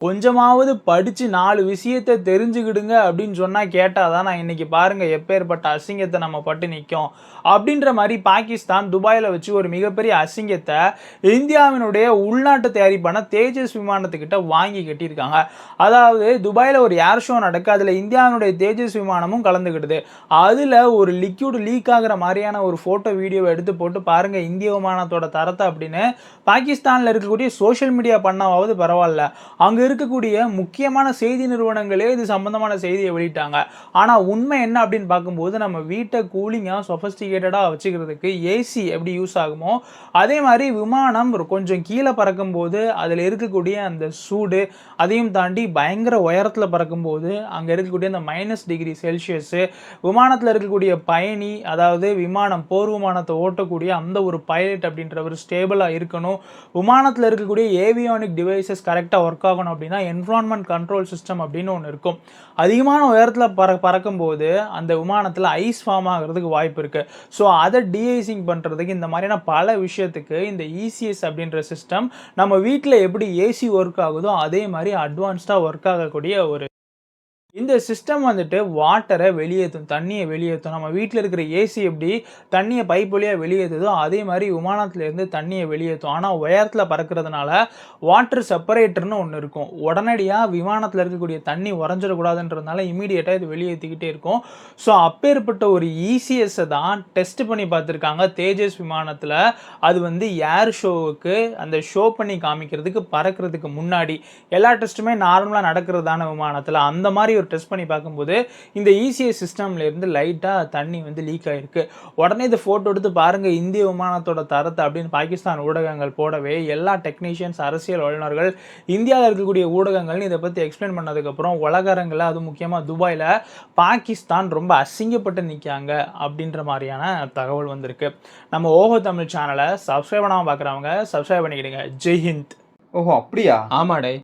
கொஞ்சமாவது படித்து நாலு விஷயத்த தெரிஞ்சுக்கிடுங்க அப்படின்னு சொன்னால் கேட்டால் தான் நான் இன்றைக்கி பாருங்கள் எப்பேற்பட்ட அசிங்கத்தை நம்ம பட்டு நிற்கும் அப்படின்ற மாதிரி பாகிஸ்தான் துபாயில் வச்சு ஒரு மிகப்பெரிய அசிங்கத்தை இந்தியாவினுடைய உள்நாட்டு தயாரிப்பான தேஜஸ் விமானத்துக்கிட்ட வாங்கி கட்டியிருக்காங்க. அதாவது துபாயில் ஒரு ஏர் ஷோ நடக்கு அதில் இந்தியாவினுடைய தேஜஸ் விமானமும் கலந்துக்கிடுது. அதில் ஒரு லிக்யூட் லீக் ஆகிற மாதிரியான ஒரு ஃபோட்டோ வீடியோவை எடுத்து போட்டு பாருங்கள் இந்திய விமானத்தோட தரத்தை அப்படின்னு பாகிஸ்தானில் இருக்கக்கூடிய சோஷியல் மீடியா பண்ணாவது பரவாயில்ல. அங்கே இருக்கக்கூடிய முக்கியமான செய்தி நிறுவனங்களே இது சம்பந்தமான செய்தியை வெளியிட்டாங்க. ஆனால் உண்மை என்ன அப்படின்னு பார்க்கும்போது நம்ம வீட்டை கூலிங்காக சொஃபஸ்டிகேட்டடாக வச்சுக்கிறதுக்கு ஏசி எப்படி யூஸ் ஆகுமோ அதே மாதிரி விமானம் கொஞ்சம் கீழே பறக்கும்போது அதில் இருக்கக்கூடிய அந்த சூடு அதையும் தாண்டி பயங்கர உயரத்தில் பறக்கும்போது அங்கே இருக்கக்கூடிய அந்த மைனஸ் டிகிரி செல்சியஸு விமானத்தில் இருக்கக்கூடிய பயணி அதாவது விமானம் போர் விமானத்தை ஓட்டக்கூடிய அந்த ஒரு பைலட் அப்படின்றவர் ஸ்டேபிளாக இருக்கணும். விமானத்தில் இருக்கக்கூடிய ஏவியானிக் டிவைசஸ் கரெக்டாக ஒர்க் ஆகணும் அப்படின்னா என்விரான்மெண்ட் கண்ட்ரோல் சிஸ்டம் அப்படின்னு ஒன்று இருக்கும். அதிகமான உயரத்தில் பற பறக்கும்போது அந்த விமானத்தில் ஐஸ் ஃபார்ம் ஆகிறதுக்கு வாய்ப்பு இருக்குது ஸோ அதை டிஐசிங் பண்ணுறதுக்கு இந்த மாதிரியான பல விஷயத்துக்கு இந்த இசிஎஸ் அப்படின்ற சிஸ்டம் நம்ம வீட்டில் எப்படி ஏசி ஒர்க் ஆகுதோ அதே மாதிரி அட்வான்ஸ்டாக ஒர்க் ஆகக்கூடிய ஒரு இந்த சிஸ்டம் வந்துட்டு வாட்டரை வெளியேற்றும் தண்ணியை வெளியேற்றும் நம்ம வீட்டில் இருக்கிற ஏசி எப்படி தண்ணியை பைப் வழியாக வெளியேற்றுதோ அதே மாதிரி விமானத்துலேருந்து தண்ணியை வெளியேற்றும் ஆனால் உயரத்தில் பறக்கிறதுனால வாட்டர் செப்பரேட்டர்னு ஒன்று இருக்கும். உடனடியாக விமானத்தில் இருக்கக்கூடிய தண்ணி உறைஞ்சிடக்கூடாதுன்றதுனால இமீடியட்டாக இது வெளியேற்றிக்கிட்டே இருக்கும். ஸோ அப்பேற்பட்ட ஒரு ஈசிஎஸ்ஸை தான் டெஸ்ட் பண்ணி பார்த்துருக்காங்க. தேஜஸ் விமானத்தில் அது வந்து ஏர் ஷோவுக்கு அந்த ஷோ பண்ணி காமிக்கிறதுக்கு பறக்கிறதுக்கு முன்னாடி. எல்லா டெஸ்ட்டுமே நார்மலாக நடக்கிறதான விமானத்தில். அந்த மாதிரி ஒரு டெஸ்ட் பண்ணி பார்க்கும்போது இந்த E இசிஎஸ் சிஸ்டம்ல இருந்து லைட்டாக தண்ணி வந்து லீக் ஆயிருக்கு. உடனே இந்த ஃபோட்டோ எடுத்து பாருங்கள் இந்திய விமானத்தோட தரத்தை அப்படின்னு பாகிஸ்தான் ஊடகங்கள் போடவே எல்லா டெக்னீஷியன்ஸ் அரசியல் வல்லுநர்கள் இந்தியாவில் இருக்கக்கூடிய ஊடகங்கள்னு இதை பற்றி எக்ஸ்பிளைன் பண்ணதுக்கப்புறம் உலகரங்கில் அது முக்கியமாக துபாயில் பாகிஸ்தான் ரொம்ப அசிங்கப்பட்டு நிற்காங்க அப்படின்ற மாதிரியான தகவல் வந்திருக்கு. நம்ம ஓஹோ தமிழ் சேனலை சப்ஸ்கிரைப் பண்ணாமல் பார்க்குறவங்க சப்ஸ்கிரைப் பண்ணிக்கிடுங்க. ஜெய் ஹிந்த். ஓஹோ அப்படியா? ஆமாடே.